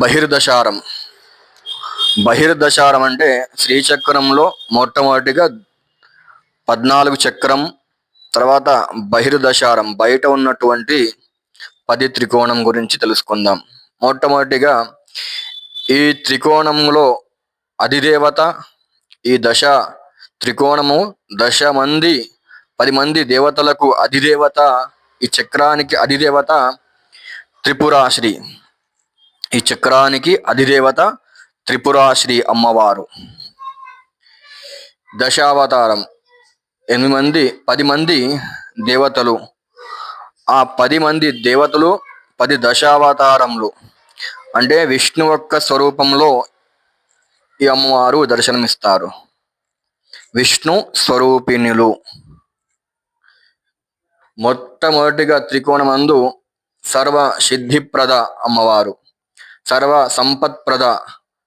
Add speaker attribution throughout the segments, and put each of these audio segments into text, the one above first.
Speaker 1: బహిర్దశారం. బహిర్దశారం అంటే శ్రీచక్రంలో మొట్టమొదటిగా పద్నాలుగు చక్రం తర్వాత బహిర్దశారం బయట ఉన్నటువంటి పది త్రికోణం గురించి తెలుసుకుందాం. మొట్టమొదటిగా ఈ త్రికోణంలో అధిదేవత ఈ దశ త్రికోణము దశ మంది పది మంది దేవతలకు అధిదేవత ఈ చక్రానికి అధిదేవత త్రిపురాశ్రీ. ఈ చక్రానికి అధిదేవత త్రిపురాశ్రీ అమ్మవారు. దశావతారం. ఎనిమిది మంది పది మంది దేవతలు. ఆ పది మంది దేవతలు పది దశావతారములు. అంటే విష్ణు యొక్క స్వరూపంలో ఈ అమ్మవారు దర్శనమిస్తారు. విష్ణు స్వరూపిణులు. మొట్టమొదటిగా త్రికోణమందు సర్వ సిద్ధిప్రద అమ్మవారు. సర్వ సంపత్ప్రద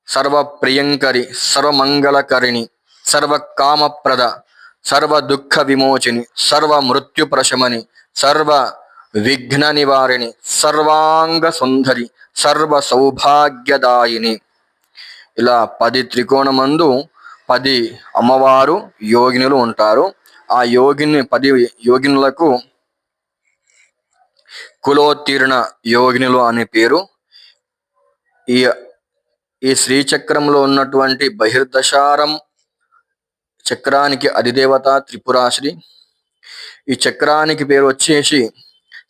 Speaker 1: సర్వ ప్రియంకరి సర్వమంగళకరిణి సర్వ కామప్రద సర్వ దుఃఖ విమోచిని సర్వ మృత్యు ప్రశమని సర్వ విఘ్న నివారిణి సర్వాంగ సుందరి సర్వ సౌభాగ్యదాయిని ఇలా పది త్రికోణమందు పది అమ్మవారు యోగినులు ఉంటారు. ఆ యోగిని పది యోగినులకు కులోత్తీర్ణ యోగినులు అనే పేరు. ఈ ఈ శ్రీచక్రంలో ఉన్నటువంటి బహిర్దశారం చక్రానికి అధిదేవత త్రిపురాశ్రీ. ఈ చక్రానికి పేరు వచ్చేసి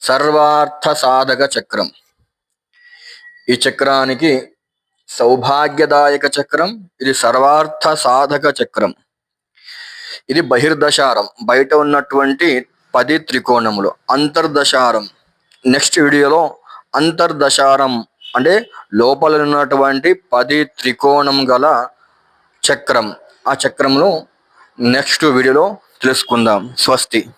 Speaker 1: సర్వార్థ సాధక చక్రం. ఈ చక్రానికి సౌభాగ్యదాయక చక్రం ఇది సర్వార్థ సాధక చక్రం. ఇది బహిర్దశారం. బయట ఉన్నటువంటి పది త్రికోణములు. అంతర్దశారం. నెక్స్ట్ వీడియోలో అంతర్దశారం అంటే లోపల ఉన్నటువంటి పది త్రికోణం గల చక్రం. ఆ చక్రంలో నెక్స్ట్ వీడియోలో తెలుసుకుందాం. స్వస్తి.